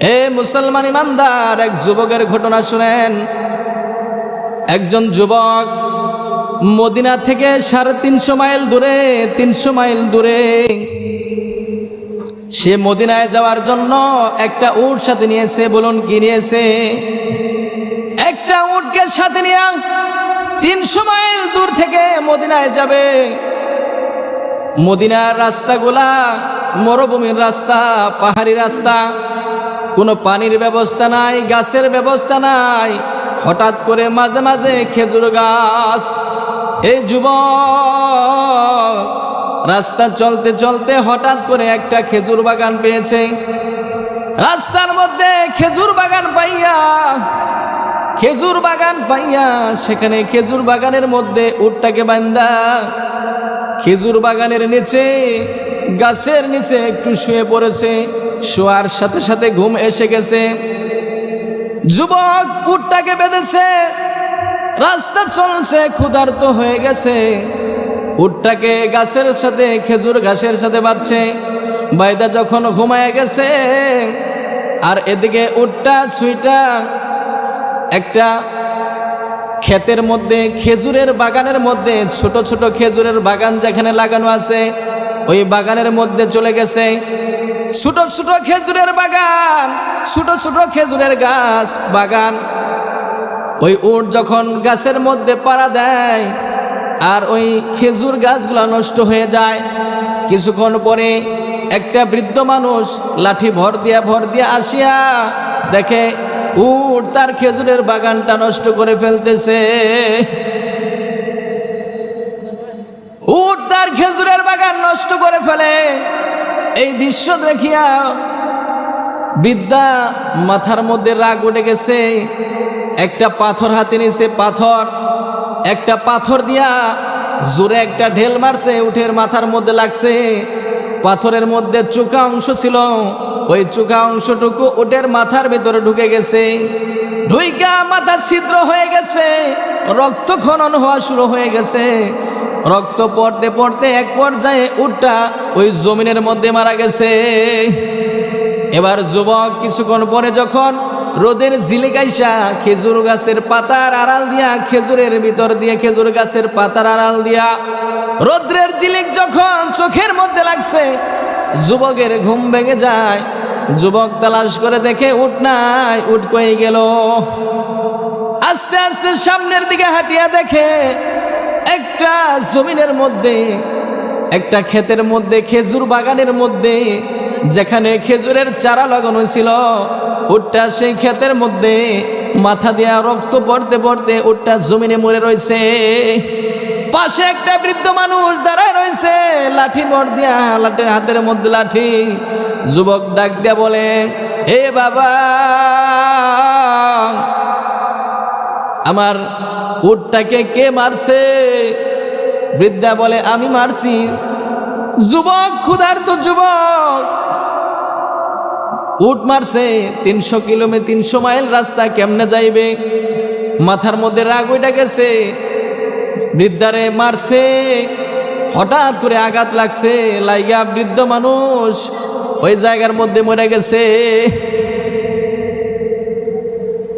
এ মুসলমান ইমানদার, এক যুবকের ঘটনা শুনেন। একজন যুবক মদিনা থেকে সাড়ে তিনশো মাইল দূরে, তিনশো মাইল দূরে, সে মদিনায় যাওয়ার জন্য একটা উট সাথে নিয়েছে, বলুন কি নিয়েছে? একটা উটকে সাথে নিয়ে তিনশো মাইল দূর থেকে মদিনায় যাবে। মদিনার রাস্তাগুলা মরুভূমির রাস্তা, পাহাড়ি রাস্তা। কোনো পানির ব্যবস্থা নাই, গাছের ব্যবস্থা নাই। হঠাৎ করে মাঝে মাঝে খেজুর গাছ, এই যুব রাস্তা চলতে চলতে হঠাৎ করে একটা খেজুর বাগান পেয়েছে। রাস্তার মধ্যে খেজুর বাগান পাইয়া, খেজুর বাগান পাইয়া সেখানে খেজুর বাগানের মধ্যে উটটাকে বান্দা খেজুর বাগানের নিচে, গাছের নিচে একটু শুয়ে পড়েছে। শোয়ার সাথে সাথে ঘুম এসে গেছে। যুবক উটটাকে বেঁধেছে। রাস্তা চলছে, ক্ষুধার্ত হয়ে গেছে। উটটাকে গাছের সাথে, খেজুর ঘাসের সাথে বাঁধছে। বাইদা যখন ঘুমায় গেছে, আর এদিকে উটটা, ছুইটা একটা ক্ষেতের মধ্যে, খেজুরের বাগানের মধ্যে, ছোট ছোট খেজুরের বাগান যেখানে লাগানো আছে ওই বাগানের মধ্যে চলে গেছে। ছোট ছোট খেজুরের বাগান, ছোট ছোট খেজুরের গাছ, বাগান। ওই উট যখন গাছের মধ্যে পাড়া দেয়, আর ওই খেজুর গাছগুলো নষ্ট হয়ে যায়। কিছুক্ষণ পরে একটা বৃদ্ধ মানুষ লাঠি ভর দিয়া ভর দিয়া আসিয়া দেখে, উট তার খেজুরের বাগানটা নষ্ট করে ফেলতেছে। নষ্ট করে ফেলে। এই দৃশ্য দেখিয়া বিদ্যা মাথার মধ্যে রাগ উঠে গেছে। একটা পাথর হাতে নিছে পাথর। একটা পাথর দিয়া জোরে একটা ঢেল মারছে, উঠের মাথার মধ্যে লাগছে। পাথরের মধ্যে চোখা অংশ ছিল। ওই চোখা অংশটুকু উটের মাথার ভেতরে ঢুকে গেছে। ঢুইকা মাথা ছিদ্র হয়ে গেছে। রক্ত খনন হওয়া শুরু হয়ে গেছে। রক্ত পড়তে পড়তে এক পর্যায়ে উটটা ওই জমিনের মধ্যে মারা গেছে। এবার যুবক কিছুক্ষণ পরে যখন রোদের জিলিকাইসা খেজুর গাছের পাতার আড়াল দিয়া খেজুরের ভিতর দিয়ে খেজুর গাছের পাতার আড়াল দিয়া রোদ্রের জিলিক যখন চোখের মধ্যে লাগছে, যুবকের ঘুম ভেঙে যায়। যুবক তালাশ করে দেখে উঠ নাই, উঠ কয়ে গেল? আস্তে আস্তে সামনের দিকে হাঁটিয়া দেখে একটা জমিনের মধ্যে, একটা ক্ষেতের মধ্যে, খেজুর বাগানের মধ্যে, যেখানে খেজুরের চারা লাগানো ছিল উটটা সেই ক্ষেতের মধ্যে মাথা দিয়া রক্ত পড়তে পড়তে উটটা জমিনে মরে রয়েছে। পাশে একটা বৃদ্ধ মানুষ দাঁড়ায় রয়েছে, লাঠি বর দিয়া, লাঠি, হাতের মধ্যে লাঠি। যুবক ডাক দিয়া বলে, এ বাবা, আমার উটটাকে কে মারছে? বৃদ্ধা বলে, আমি মারছি। যুবক, ক্ষুধার্ত যুবক। উট মারছে, তিনশো কিলোমিটার তিনশো মাইল রাস্তা কেমনে যাইবে? মাথার মধ্যে রাগ ওইটা গেছে। বৃদ্ধারে, মারছে। হঠাৎ করে আঘাত লাগছে। লাইগা বৃদ্ধ মানুষ ওই জায়গার মধ্যে মরে গেছে।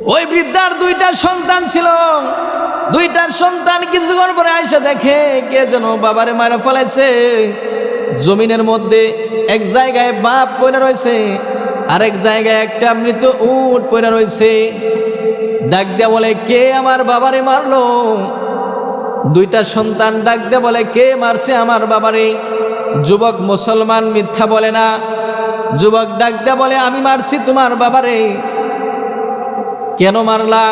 ওই বৃদ্ধার দুইটা সন্তান ছিল। দুইটা সন্তান কিছুক্ষণ পরে আইসা দেখে কে যেন বাবারে মারা ফেলাইছে। জমিনের মধ্যে এক জায়গায় বাপ পড়ে রয়েছে, আরেক জায়গায় একটা মৃত উট পড়ে রয়েছে। ডাক দিয়া বলে, কে আমার বাবারে মারলো? দুইটা সন্তান ডাক দিয়ে বলে, কে মারছে আমার বাবারে? যুবক মুসলমান মিথ্যা বলে না। যুবক ডাক দিয়ে বলে, আমি মারছি তোমার বাবারে। কেন মারলা?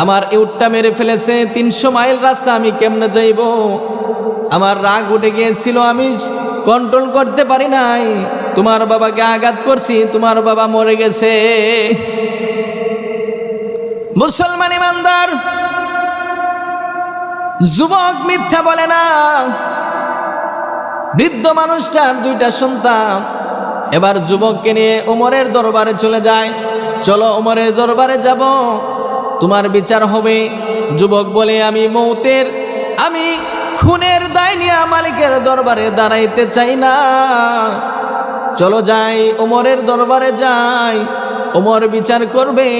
আমার ইউটটা মেরে ফেলেছে, তিনশো মাইল রাস্তা আমি কেমনে যাইব? আমার রাগ উঠে গিয়েছিল, আমি কন্ট্রোল করতে পারি নাই। তোমার বাবাকে আঘাত করছি, তোমার বাবা মরে গেছে। মুসলমান ইমানদার, যুবক মিথ্যা বলে না। বৃদ্ধ মানুষটার দুইটা সন্তান। এবার যুবককে নিয়ে ওমরের দরবারে চলে যায়। চলো ওমরের দরবারে যাব। তোমার বিচার হবে। যুবক বলে, আমি মৌতের, আমি খুনের দায় নিয়ে মালিকের দরবারে দাঁড়াইতে চাই না। চলো যাই, ওমরের দরবারে যাই। ওমর বিচার করবে,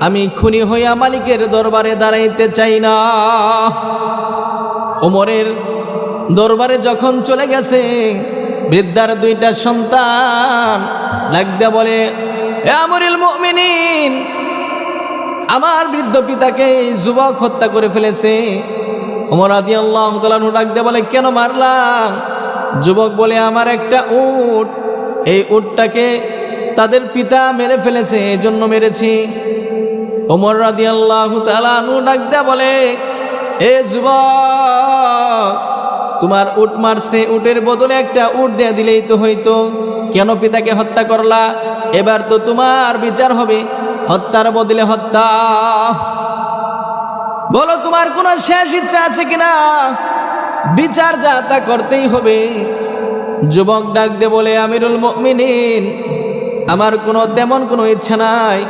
আমি খুনি হইয়া মালিকের দরবারে দাঁড়াইতে চাই না। ওমরের দরবারে যখন চলে গেছে, বৃদ্ধার দুইটা সন্তান লাগদা বলে, "এ আমরিল মুমিনিন আমার বৃদ্ধ পিতাকে যুবক হত্যা করে ফেলেছে। ওমর আদি আল্লাহ ডাকতে বলে, কেন মারলাম যুবক বলে, আমার একটা উট। এই উটটাকে তাদের পিতা মেরে ফেলেছে এই জন্য মেরেছি ওমর রাদি আল্লাহ তালু ডাকতে বলে, এ যুবক, তোমার উট মারছে, উটের বদলে একটা উট দেয়া দিলেই তো হইতো। কেন পিতাকে হত্যা করলা? এবার তো তোমার বিচার হবে। হত্যার বদলে হত্যা। বলো, তোমার কোনো শেষ ইচ্ছা আছে কিনা? বিচার যা তা করতেই হবে। যুবক ডাক দে বলে, আমিরুল মুমিনিন, আমার কোনো তেমন কোনো ইচ্ছা নাই।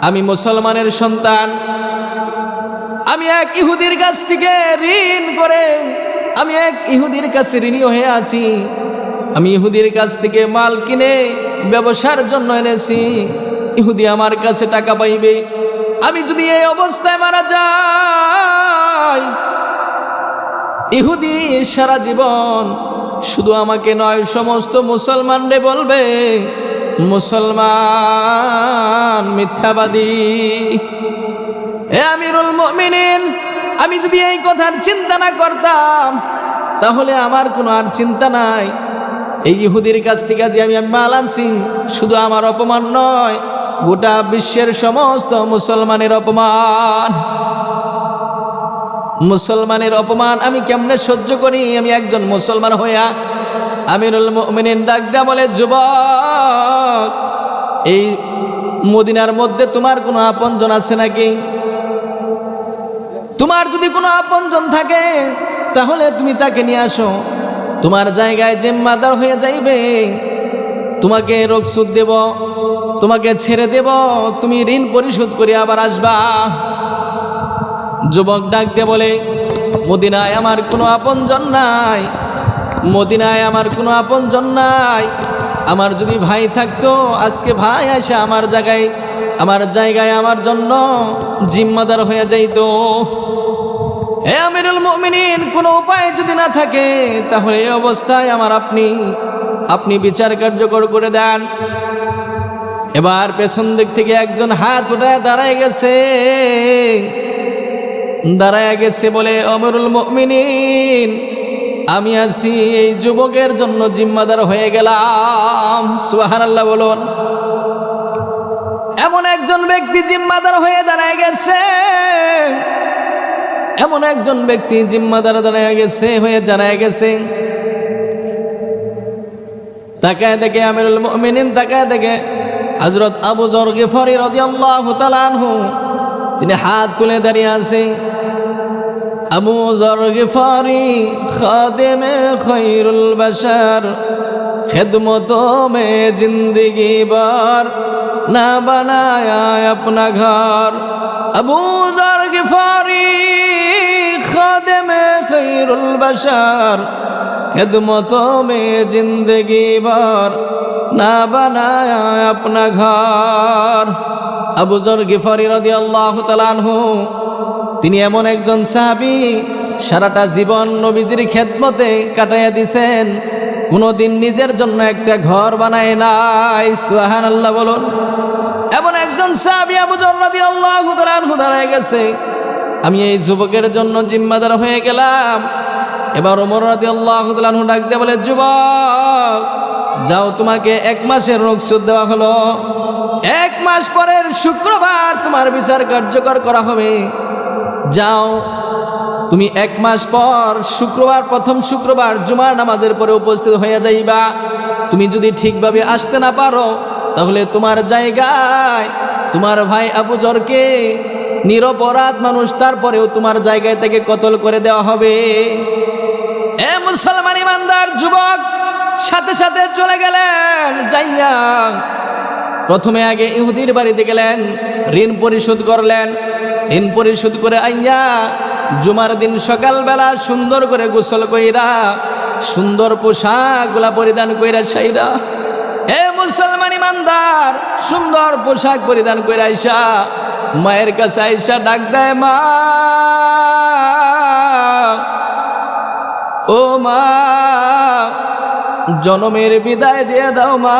আমি মুসলমানের সন্তান। আমি এক ইহুদির কাছ থেকে ঋণ করে, আমি এক ইহুদির কাছে ঋণী হয়ে আছি। আমি ইহুদির কাছ থেকে মাল কিনে ব্যবসার জন্য এনেছি। ইহুদি আমার কাছে টাকা পাইবে। আমি যদি এই অবস্থায় মারা যাই, ইহুদি সারা জীবন শুধু আমাকে নয়, সমস্ত মুসলমানরে বলবে, মুসলমান মিথ্যাবাদী। এ আমিরুল মুমিনিন, আমি যদি এই কথার চিন্তা না করতাম, তাহলে আমার কোনো আর চিন্তা নাই। এই ইহুদির কাছ থেকে যে আমি মাল আনছি, শুধু আমার অপমান নয় গোটা বিশ্বের সমস্ত মুসলমানের অপমান। মুসলমানের অপমান আমি কেমনে সহ্য করি? আমি একজন মুসলমান হইয়া আমিরুল মুমিনিন ডাক দেয়া বলে, যুবক, এই মদিনার মধ্যে তোমার কোনো আপনজন আছে নাকি? তোমার যদি কোনো আপনজন থাকে, তাহলে তুমি তাকে নিয়ে আসো। তোমার জায়গায় জিম্মাদার হয়ে যাইবে। তোমাকে রোগসুদ দেব। তোমাকে ছেড়ে দেব, তুমি ঋণ পরিশোধ করে আবার আসবা। যুবক ডাকতে বলে, মদিনায় আমার কোনো আপনজন নাই, মদিনায় আমার কোনো আপনজন নাই। আমার যদি ভাই থাকতো, আজকে ভাই আসে আমার জায়গায় আমার জায়গায় আমার জন্য জিম্মাদার হয়ে যাইতো। হে আমিরুল মুমিনিন, কোনো উপায় যদি না থাকে, তাহলে এই অবস্থায় আমার আপনি আপনি বিচার কার্যকর করে দেন। এবার পেছন দিক থেকে একজন হাত উঠায় দাঁড়ায় গেছে। দাঁড়ায় গেছে বলে, অমরুল মুমিনিন, আমি আছি এই যুবকের জন্য জিম্মাদার হয়ে গেলাম। সুহার আল্লাহ বলুন। এমন একজন ব্যক্তি জিম্মাদার হয়ে দাঁড়ায় গেছে। এমন একজন ব্যক্তি জিম্মাদার দাঁড়ায় গেছে, হয়ে দাঁড়ায় গেছে। তাকায় দেখে আমিরুল মুমিনিন, তাকায় দেখে হজরত আবু জর্গে ফরি রদিয়াল্লাহ তালানহু তিনি হাত তুলে দাঁড়িয়ে আছে। আবু জর্গে ফরি খাদেমে খৈরুল বাসার খেদমত মে জিন্দগি বার না বানায় আপনা ঘর। আবু জর্গে ফরি খাদেমে খৈরুল বাসার খেদমত মে জিন্দগি বার না বানায় আপনা ঘর। আবুজর গিফারি রদি আল্লাহ তালানহু তিনি এমন একজন সাহাবি, সারাটা জীবন নবীজির খেদমতে কাটাইয়া দিছেন, কোনোদিন নিজের জন্য একটা ঘর বানায় নাই। সোহান আল্লাহ বলুন। এমন একজন সাহাবি আবুজর রদি আল্লাহ তালানহু দাঁড়ায় গেছে, আমি এই যুবকের জন্য জিম্মাদার হয়ে গেলাম। এবার ওমর রাদি আল্লাহ ডাক দিয়ে বলে, যুবক, যাও, তোমাকে এক মাসের রোগসুদ দেওয়া হলো। এক মাস পরের শুক্রবার তোমার বিচার কার্যকর করা হবে। যাও, তুমি এক মাস পর শুক্রবার, প্রথম শুক্রবার জুমার নামাজের পরে উপস্থিত হয়ে যাইবা। তুমি যদি ঠিকভাবে আসতে না পারো, তাহলে তোমার জায়গায় তোমার ভাই আবু জরকে নিরপরাধ মানুষ, তারপরেও তোমার জায়গায় থেকে কতল করে দেওয়া হবে? এ মুসলমান ইমানদার যুবক, সাথে সাথে চলে গেলেন, যাইয়া প্রথমে আগে ইহুদির বাড়িতে গেলেন, ঋণ পরিশোধ করলেন। ঋণ পরিশোধ করে আইয়া জুমার দিন সকালবেলা সুন্দর করে গোসল কইরা, সুন্দর পোশাকগুলা পরিধান কইরা সাইরা হে মুসলমান ইমানদার, সুন্দর পোশাক পরিধান কইরা আইসা, মায়ের কাছে আইসা ডাক দেয়, মা। ও মা, জনমের বিদায় দিয়ে দাও, মা।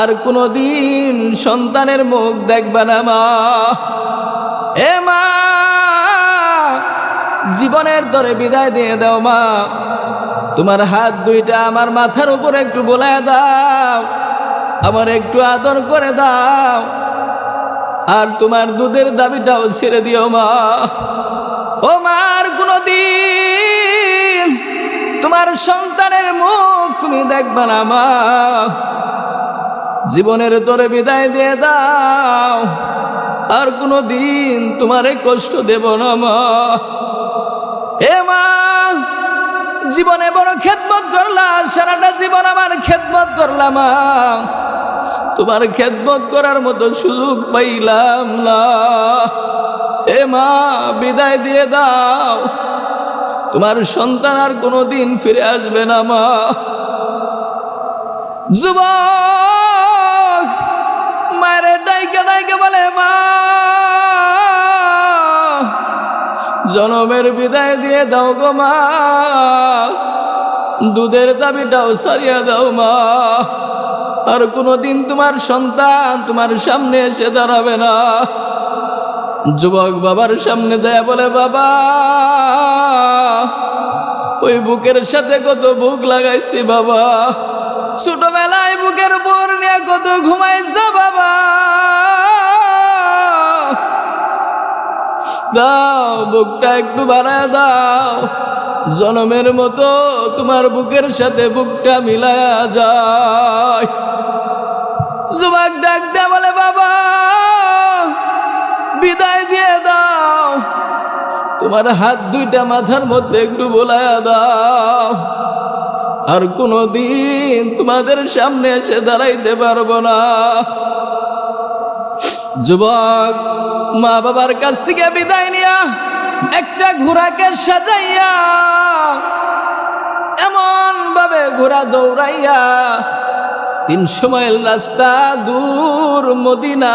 আর কোনো দিন সন্তানের মুখ দেখবে না, মা। এ মা জীবনের তরে বিদায় দিয়ে দাও, মা। তোমার হাত দুইটা আমার মাথার উপরে একটু বোলায় দাও, আমার একটু আদর করে দাও, আর তোমার দুধের দাবিটাও ছেড়ে দিও, মা। ও মার কোনো দিন তোমার সন্তানের মুখ তুমি দেখবে না, মা। জীবনের তোরে বিদায় দিয়ে দাও, আর কোনো দিন তোমারে কষ্ট দেব না, মা। মা, জীবনে বড় খেদমত করলাম সারাটা জীবন আমার খেদমত করলাম তোমার খেদমত করার মতো সুযোগ পাইলাম না। এ মা, বিদায় দিয়ে দাও। তোমার সন্তান আর কোনো দিন ফিরে আসবে না মা। যুবক, মায়ের ডাইকে ডাইকে বলে, মা জনমের বিদায় দিয়ে দাও গো মা। দুধের দাবিটাও সারিয়া দাও মা। আর কোনোদিন তোমার সন্তান তোমার সামনে এসে দাঁড়াবে না। যুবক বাবার সামনে যায় বলে, বাবা, ওই বুকের সাথে কত বুক লাগাইছি বাবা। ছোটবেলায় বুকের উপর নিয়ে কত ঘুমাইছে বাবা। দাও, বুকটা একটু বাড়ায় দাও। জনমের মতো তোমার বুকের সাথে বুকটা মিলায়া যায়। যুবক ডাক দেয়া বলে, বাবা, বিদায় দিয়ে দাও। তোমার হাত দুইটা মাথার মধ্যে একটু বোলায়া দাও। আর কোনো দিন তোমাদের সামনে এসে দাঁড়াইতে পারব না। যুবক মা বাবার কাছ থেকে বিদায় নিয়া একটা ঘোড়াকে সাজাইয়া এমন ভাবে ঘোড়া দৌড়াইয়া তিনশো মাইল রাস্তা দূর মদিনা।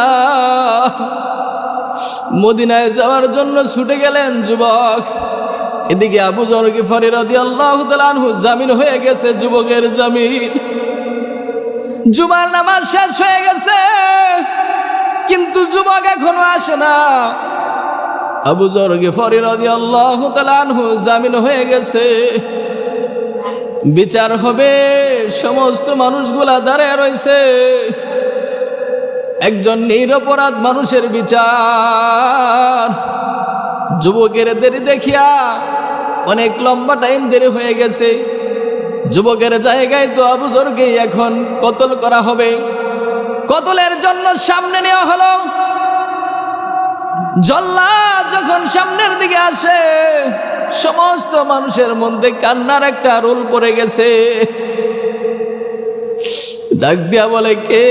মদিনায় যাওয়ার জন্য ছুটে গেলেন যুবক। এদিকে আবু জরকি ফরির জামিন হয়ে গেছে, যুবকের জামিন। জুমার নামাজ শেষ হয়ে গেছে। কিন্তু যুবক এখনও আসে না। আবু জরগে ফরির আল্লাহ তালানহু জামিন হয়ে গেছে। বিচার হবে, সমস্ত মানুষগুলা দাঁড়ায় রয়েছে। একজন নিরপরাধ মানুষের বিচার। যুবকের দেরি দেখিয়া অনেক লম্বা টাইম দেরি হয়ে গেছে। যুবকের জায়গায় তো আবু জরকে এখন কতল করা হবে। কতলের জন্য সামনে নেওয়া হলো। জল্লা যখন সামনের দিকে আসে, সমস্ত মানুষের মধ্যে কান্নার একটা রোল পড়ে গেছে। ডাক দিয়া বলে, কে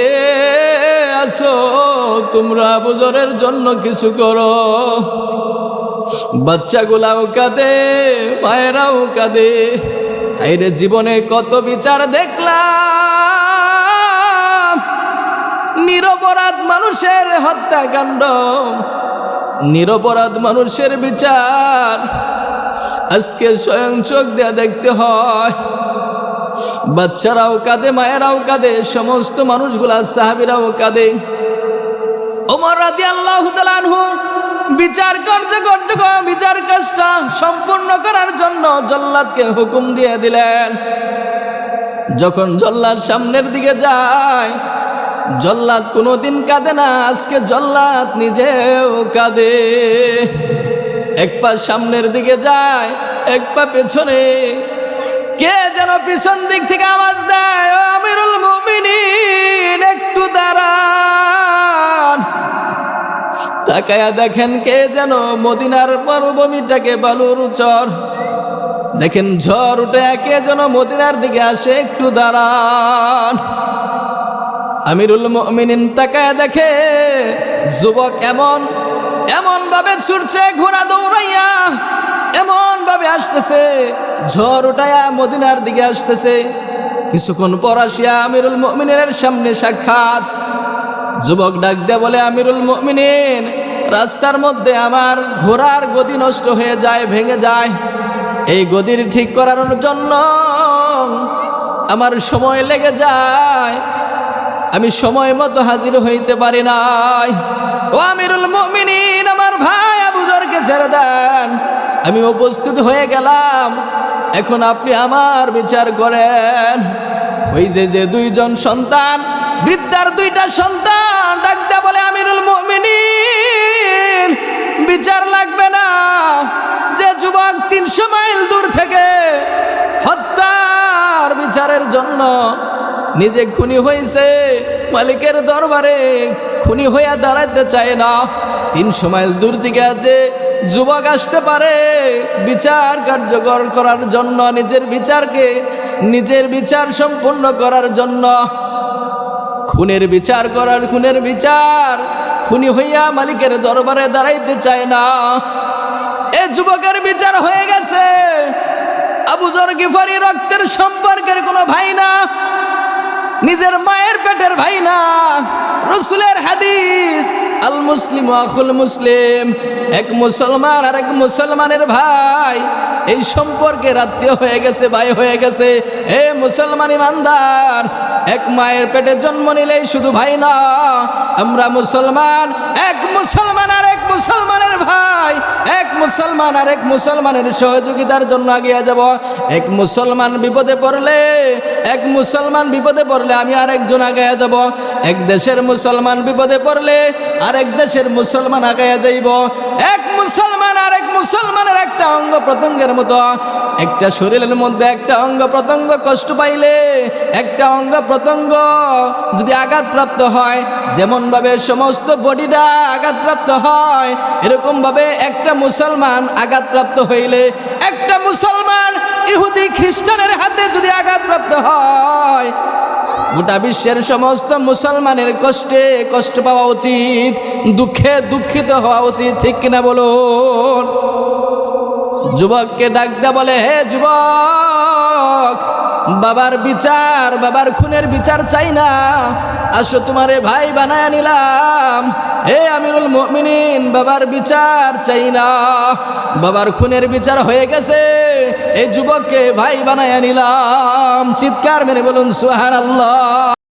আসো তোমরা বুজরের জন্য কিছু করো? বাচ্চাগুলাও কাঁদে মায়েরাও কাঁদে। আইরে জীবনে কত বিচার দেখলাম। নিরপরাধ মানুষের হত্যাকাণ্ড, নিরপরাধ মানুষের বিচার। আজকে স্বয়ং চোখ দেয়া দেখতে হয়, বাচ্চারাও কাঁদে, মায়েরাও কাঁদে, সমস্ত মানুষগুলা, সাহাবিরাও কাঁদে। ওমর রাদি আল্লাহ বিচার করতে করতে, বিচার কাজটা সম্পূর্ণ করার জন্য জল্লাদকে হুকুম দিয়ে দিলেন। যখন জল্লাদ সামনের দিকে যায় জল্লাদ কোনোদিন কাঁদে না, আজকে জল্লাদ নিজেও কাঁদে। এক পা সামনের দিকে যায়, এক পা পেছনে। কে যেন পিছন দিক থেকে আওয়াজ দেয়, ও আমিরুল মুমিনিন, একটু দাঁড়ান। তাকায়া দেখেন কে যেন মদিনার মরুভূমিটাকে বালুর চর। দেখেন ঝড় উঠে কে যেন মদিনার দিকে আসে, একটু দাঁড়ান। আমিরুল মুমিনিন তাকায়া দেখে যুবক এমন এমন ভাবে ছুটছে, ঘোড়া দৌড়াইয়া এমন ভাবে আসতেছে, ঝড় উঠায়া মদিনার দিকে আসতেছে। কিছুক্ষণ পর আসিয়া আমিরুল মমিনের সামনে সাক্ষাৎ। যুবক ডাক দেয়া বলে, আমিরুল মমিনিন, রাস্তার মধ্যে আমার ঘোড়ার গদি নষ্ট হয়ে যায়, ভেঙে যায়। এই গদির ঠিক করার জন্য আমার সময় লেগে যায়। আমি সময় মতো হাজির হইতে পারি নাই। ও আমিরুল মমিনিন, আমার ভাই আবুজরকে ছেড়ে দেন। আমি উপস্থিত হয়ে গেলাম। এখন আপনি আমার বিচার করেন। ওই যে যে দুইজন সন্তান, বৃদ্ধার দুইটা সন্তান ডাকতে বলে, আমিরুল মমিনিন, বিচার লাগবে না। যে যুবক তিনশো মাইল দূর থেকে হত্যার বিচারের জন্য নিজে খুনি হয়েছে মালিকের দরবারে। খুনি হইয়া দাঁড়াতে চায় না। তিনশো মাইল দূর থেকে যে যুবক আসতে পারে। বিচার কার্যকর করার জন্য, নিজের বিচারকে, নিজের বিচার সম্পূর্ণ করার জন্য। খুনের বিচার করার খুনের বিচার, খুনি হইয়া মালিকের দরবারে দাঁড়াইতে চায় না। এ যুবকের বিচার হয়ে গেছে। আবু জর গিফারি রক্তের সম্পর্কের কোনো ভাই না। নিজের মায়ের পেটের ভাই না রসুলের হাদিস, আল মুসলিম আখুল মুসলিম, এক মুসলমান আর এক মুসলমানের ভাই। এই সম্পর্কে আত্মীয় হয়ে গেছে, ভাই হয়ে গেছে। এ মুসলমান ইমানদার, এক মায়ের পেটে জন্ম নিলেই শুধু ভাই না, আমরা মুসলমান, এক মুসলমান আর এক মুসলমানের ভাই, এক মুসলমান আর এক মুসলমানের সহযোগিতার জন্য আগিয়ে যাব। এক মুসলমান বিপদে পড়লে, এক মুসলমান বিপদে পড়লে আমি আরেকজন আগায়া যাব। এক দেশের মুসলমান বিপদে পড়লে আরেক দেশের মুসলমান আগায়া যাইব। এক মুসলমান আর এক মুসলমানের একটা অঙ্গ প্রত্যঙ্গের মতো একটা শরীরের মধ্যে একটা অঙ্গ প্রত্যঙ্গ কষ্ট পাইলে একটা অঙ্গ প্রত্যঙ্গ যদি আঘাতপ্রাপ্ত হয়, যেমন ভাবে সমস্ত বডিটা আঘাতপ্রাপ্ত হয়, এরকম ভাবে একটা মুসলমান আঘাতপ্রাপ্ত হইলে একটা মুসলমান ইহুদি খ্রিস্টানের হাতে যদি আঘাতপ্রাপ্ত হয়, গোটা বিশ্বের সমস্ত মুসলমানের কষ্টে কষ্ট পাওয়া উচিত, দুঃখে দুঃখিত হওয়া উচিত, ঠিক কিনা বলুন? যুবককে ডাক দেয়া বলে, হে যুবক, বাবার বিচার, বাবার খুনের বিচার চাই না। আসো তোমারে ভাই বানায় নিলাম। হে আমিরুল মুমিনিন, বাবার বিচার চাই না। বাবার খুনের বিচার হয়ে গেছে। এই যুবককে ভাই বানায় নিলাম। চিৎকার মেরে বলুন সুহান আল্লাহ